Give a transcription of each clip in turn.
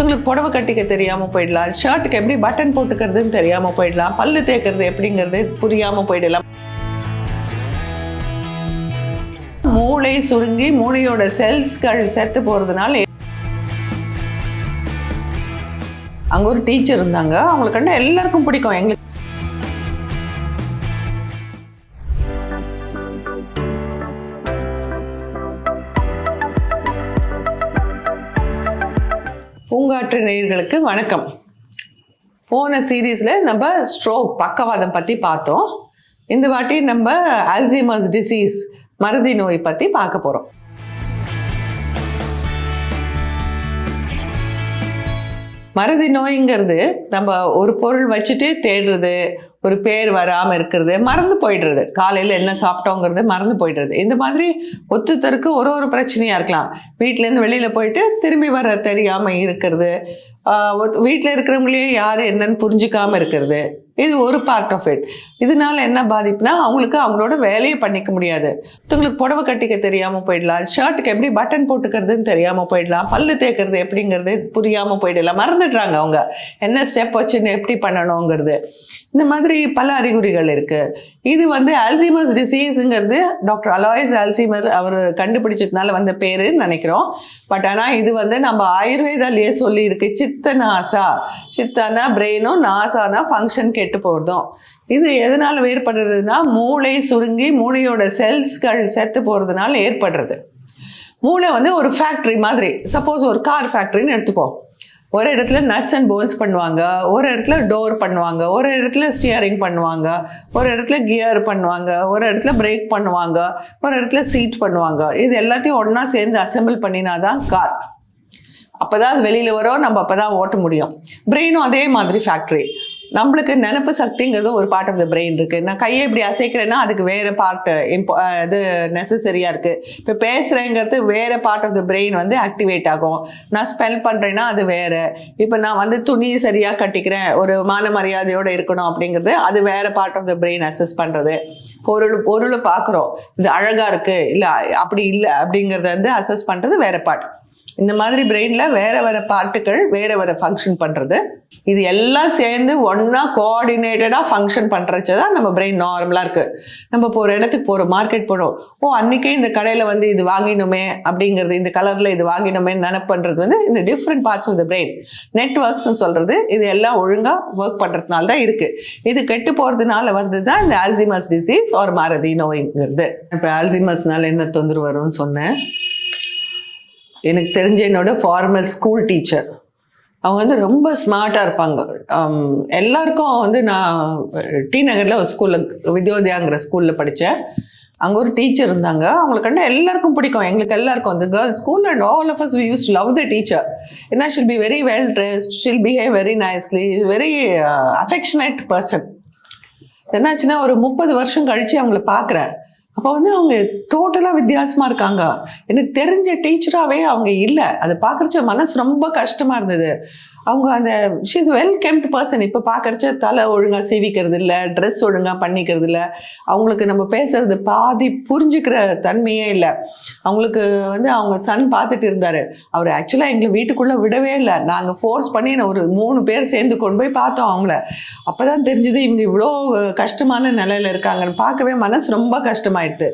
ஒருத்தவங்களுக்கு புடவை கட்டிக்க தெரியாமல் போயிடலாம். ஷர்ட்டுக்கு எப்படி பட்டன் போட்டுக்கிறதுன்னு தெரியாமல் போயிடலாம். பல்லு தேய்க்கிறது எப்படிங்கிறது புரியாமல் போயிடலாம். மூளை சுருங்கி மூளையோட செல்ஸ்கள் செத்து போகிறதுனால அங்கே ஒரு டீச்சர் இருந்தாங்க. அவங்களுக்கு கண்டா எல்லாருக்கும் பிடிக்கும். எங்களுக்கு பூங்காற்று நேயர்களுக்கு வணக்கம். போன சீரீஸில் நம்ம ஸ்ட்ரோக் பக்கவாதம் பற்றி பார்த்தோம். இந்த வாட்டி நம்ம அல்சிமஸ் டிசீஸ் மருதி நோய் பற்றி பார்க்க போகிறோம் மருதி நோய்ங்கிறது நம்ம ஒரு பொருள் வச்சுட்டு தேடுறது ஒரு பேர் வராமல் இருக்கிறது மறந்து போயிடுறது. காலையில் என்ன சாப்பிட்டோங்கிறது மறந்து போயிடுறது. இந்த மாதிரி ஒத்துத்தருக்கு ஒரு ஒரு பிரச்சனையாக இருக்கலாம். வீட்டிலேருந்து வெளியில் போயிட்டு திரும்பி வர தெரியாமல் இருக்கிறது. வீட்டில் இருக்கிறவங்களே யார் என்னன்னு புரிஞ்சுக்காமல் இருக்கிறது. இது ஒரு பார்ட் ஆஃப் இட் இதனால என்ன பாதிப்புனா அவங்களுக்கு அவங்களோட வேலையை பண்ணிக்க முடியாது. ஒருத்தவங்களுக்கு புடவை கட்டிக்க தெரியாமல் போயிடலாம். ஷர்ட்டுக்கு எப்படி பட்டன் போட்டுக்கிறதுன்னு தெரியாமல் போயிடலாம். பல்லு தேய்க்கிறது எப்படிங்கிறது புரியாமல் போயிடலாம். மறந்துடுறாங்க அவங்க. என்ன ஸ்டெப் வச்சுன்னு எப்படி பண்ணணுங்கிறது. இந்த மாதிரி பல அறிகுறிகள் இருக்கு. இது வந்து அல்சைமர்ஸ் டிசீஸுங்கிறது டாக்டர் அலாய்ஸ் அல்சிமர் அவர் கண்டுபிடிச்சதுனால வந்த பேருன்னு நினைக்கிறோம். பட் ஆனால் இது வந்து நம்ம ஆயுர்வேதாலேயே சொல்லியிருக்கு. சித்த நாசா சித்தானா பிரெயினும் நாசானா ஃபங்க்ஷன் கெட்டு போகிறதும் இது எதனால் ஏற்படுறதுன்னா மூளை சுருங்கி மூளையோட செல்ஸ்கள் செத்து போகிறதுனால ஏற்படுறது. மூளை வந்து ஒரு ஃபேக்ட்ரி மாதிரி. சப்போஸ் ஒரு கார் ஃபேக்ட்ரின்னு எடுத்துப்போம். ஒரு இடத்துல நட்ஸ் அண்ட் போல்ஸ் பண்ணுவாங்க. ஒரு இடத்துல டோர் பண்ணுவாங்க. ஒரு இடத்துல ஸ்டியரிங் பண்ணுவாங்க. ஒரு இடத்துல கியர் பண்ணுவாங்க. ஒரு இடத்துல பிரேக் பண்ணுவாங்க. ஒரு இடத்துல சீட் பண்ணுவாங்க. இது எல்லாத்தையும் ஒன்றா சேர்ந்து அசெம்பிள் பண்ணினாதான் கார் அப்போ தான் அது வெளியில் வரும். நம்ம அப்போ தான் ஓட்ட முடியும். பிரெயினும் அதே மாதிரி ஃபேக்ட்ரி நம்மளுக்கு நினப்பு சக்திங்கிறது ஒரு பார்ட் ஆஃப் த பிரெயின் இருக்கு. நான் கையை இப்படி அசைக்கிறேன்னா அதுக்கு வேற பார்ட் இம்போ uh, uh, இது நெசசரியா இருக்கு. இப்போ பேசுறேங்கிறது வேற பார்ட் ஆஃப் த பிரெயின் வந்து ஆக்டிவேட் ஆகும். நான் ஸ்பெல் பண்றேன்னா அது வேற. இப்போ நான் வந்து துணி சரியா கட்டிக்கிறேன் ஒரு மான மரியாதையோட இருக்கணும் அப்படிங்கிறது அது வேற part of the brain access பண்றது. பொருள் பொருளை பார்க்குறோம். இது அழகா இருக்கு இல்லை அப்படி இல்லை அப்படிங்கிறத வந்து அசஸ் பண்றது வேற பார்ட் இந்த மாதிரி பிரெயின்ல வேற வேற பார்ட்டுகள் வேற வேற ஃபங்க்ஷன் பண்றது. இது எல்லாம் சேர்ந்து ஒன்னா கோஆர்டினேட்டடா ஃபங்க்ஷன் பண்றச்சு தான் நம்ம பிரெயின் நார்மலா இருக்கு. நம்ம இப்போ ஒரு இடத்துக்கு போறோம் மார்க்கெட் போறோம் ஓ அன்னைக்கே இந்த கடையில வந்து இது வாங்கினோமே அப்படிங்கிறது இந்த கலர்ல இது வாங்கினோமே பண்ணுறது வந்து இந்த different parts of the brain நெட்ஒர்க்ஸ்னு சொல்றது இது எல்லாம் ஒழுங்கா ஒர்க் பண்றதுனால தான் இருக்கு. இது கெட்டு போறதுனால வருது தான் இந்த ஆல்சிமஸ் டிசீஸ் ஒரு மறதி நோய்ங்கிறது. இப்போ ஆல்சிமஸ்னால என்ன தொந்தரவு வரும்னு சொன்னேன். எனக்கு தெரிஞ்ச என்னோட ஃபார்மல் ஸ்கூல் டீச்சர் அவங்க வந்து ரொம்ப ஸ்மார்ட்டாக இருப்பாங்க. Um, எல்லாருக்கும் வந்து நான் டி நகரில் ஒரு ஸ்கூலில் வித்யோதயாங்கிற ஸ்கூலில் படித்தேன் அங்கே ஒரு டீச்சர் இருந்தாங்க. அவங்களை கண்டு எல்லாருக்கும் பிடிக்கும். எங்களுக்கு எல்லாருக்கும் அந்த girls school and all of us we use love the teacher ஏன்னா she'll be very well dressed she'll behave very nicely very affectionate person என்னாச்சுன்னா ஒரு முப்பது வருஷம் கழித்து அவங்கள பார்க்குறேன் அப்போ வந்து அவங்க டோட்டலாக வித்தியாசமாக இருக்காங்க. எனக்கு தெரிஞ்ச டீச்சராகவே அவங்க இல்லை. அதை பார்க்குறச்ச மனசு ரொம்ப கஷ்டமாக இருந்தது. அவங்க அந்த ஷீஸ் வெல் கெம்ட் பர்சன் இப்போ பார்க்குறச்ச தலை ஒழுங்காக சேவிக்கிறது இல்லை ட்ரெஸ் ஒழுங்காக பண்ணிக்கிறது இல்லை அவங்களுக்கு நம்ம பேசுறது பாதி புரிஞ்சுக்கிற தன்மையே இல்லை. அவங்களுக்கு வந்து அவங்க சன் பார்த்துட்டு இருந்தார். அவர் ஆக்சுவலாக எங்களை வீட்டுக்குள்ளே விடவே இல்லை. நாங்கள் ஃபோர்ஸ் பண்ணி நான் ஒரு மூணு பேர் சேர்ந்து கொண்டு போய் பார்த்தோம் அவங்கள. அப்போ தான் தெரிஞ்சுது இவங்க இவ்வளோ கஷ்டமான நிலையில் இருக்காங்கன்னு பார்க்கவே மனசு ரொம்ப கஷ்டமாயிடுது.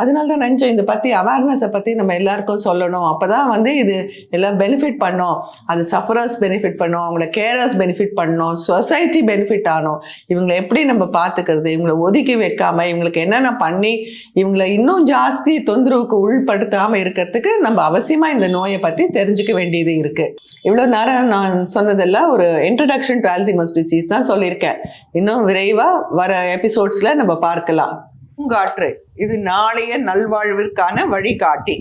அதனால தான் நினச்சோம் இதை பற்றி அவேர்னஸை பற்றி நம்ம எல்லாருக்கும் சொல்லணும். அப்போ தான் வந்து இது எல்லாம் பெனிஃபிட் பண்ணோம். அது சஃபரர்ஸ் பெனிஃபிட் பண்ணோம் அவங்கள கேரர்ஸ் பெனிஃபிட் பண்ணோம் சொசைட்டி பெனிஃபிட் ஆனோம். இவங்களை எப்படி நம்ம பார்த்துக்கிறது இவங்களை ஒதுக்கி வைக்காம இவங்களுக்கு என்னென்ன பண்ணி இவங்களை இன்னும் ஜாஸ்தி தொந்தரவுக்கு உள்படுத்தாமல் இருக்கிறதுக்கு நம்ம அவசியமாக இந்த நோயை பற்றி தெரிஞ்சுக்க வேண்டியது இருக்குது இவ்வளோ நேரம் நான் சொன்னதெல்லாம் ஒரு இன்ட்ரடக்ஷன் டு அல்சிமஸ் டிசீஸ் தான் சொல்லியிருக்கேன். இன்னும் விரைவாக வர எபிசோட்ஸில் நம்ம பார்க்கலாம். பூங்காற்று இது நாளைய நல்வாழ்விற்கான வழிகாட்டி.